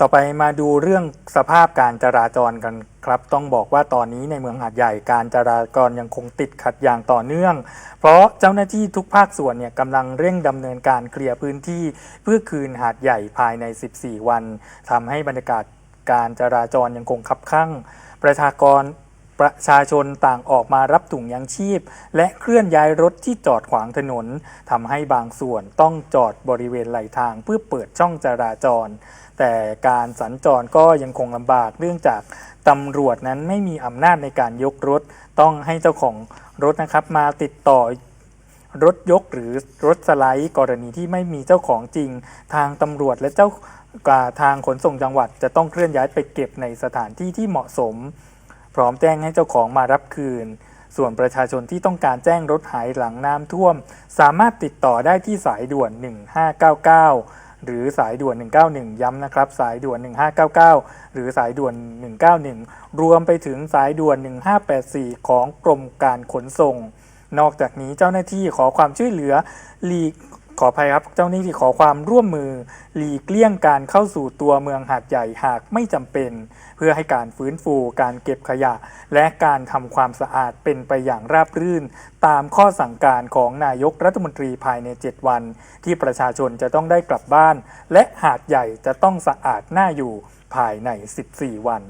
ต่อไปมาดูเรื่องสภาพการจราจรกันครับ ต้องบอกว่าตอนนี้ในเมืองหาดใหญ่การจราจรยังคงติดขัดอย่างต่อเนื่อง เพราะเจ้าหน้าที่ทุกภาคส่วนเนี่ยกำลังเร่งดำเนินการเคลียร์พื้นที่ เพื่อคืนหาดใหญ่ภายใน 14 วันทำให้บรรยากาศการจราจรยังคงคับข้างประชากร ประชาชนต่างออกมารับถุงยังชีพ และเคลื่อนย้ายรถที่จอดขวางถนนทำให้บางส่วนต้องจอดบริเวณไหลทางเพื่อเปิดช่องจราจร แต่การสัญจรก็ยังคงลำบากเนื่องจากตำรวจนั้นไม่มีอำนาจในการยกรถ ต้องให้เจ้าของรถนะครับมาติดต่อรถยกหรือรถสไลด์กรณีที่ไม่มีเจ้าของจริง ทางตำรวจและเจ้าอ่าทางขนส่งจังหวัดจะต้องเคลื่อนย้ายไปเก็บในสถานที่ที่เหมาะสม พร้อมแจ้งให้เจ้าของมารับคืน ส่วนประชาชนที่ต้องการแจ้งรถหายหลังน้ำท่วม สามารถติดต่อได้ที่สายด่วน 1599 หรือสายด่วน 191 ย้ำนะครับ สายด่วน 1599 หรือสายด่วน 191 รวมไปถึงสายด่วน 1584 ของกรมการขนส่งนอกจากนี้เจ้าหน้าที่ขอความช่วยเหลือหลีก ขออภัยครับ เจ้าหนี้ที่ขอความร่วมมือ หลีกเลี่ยงการเข้าสู่ตัวเมืองหาดใหญ่หากไม่จำเป็น เพื่อให้การฟื้นฟูการเก็บขยะ และการทำความสะอาดเป็นไปอย่างราบรื่น ตามข้อสั่งการของนายกรัฐมนตรีภายใน 7 วัน ที่ประชาชนจะต้องได้กลับบ้าน และหาดใหญ่จะต้องสะอาดน่าอยู่ภายใน 14 วัน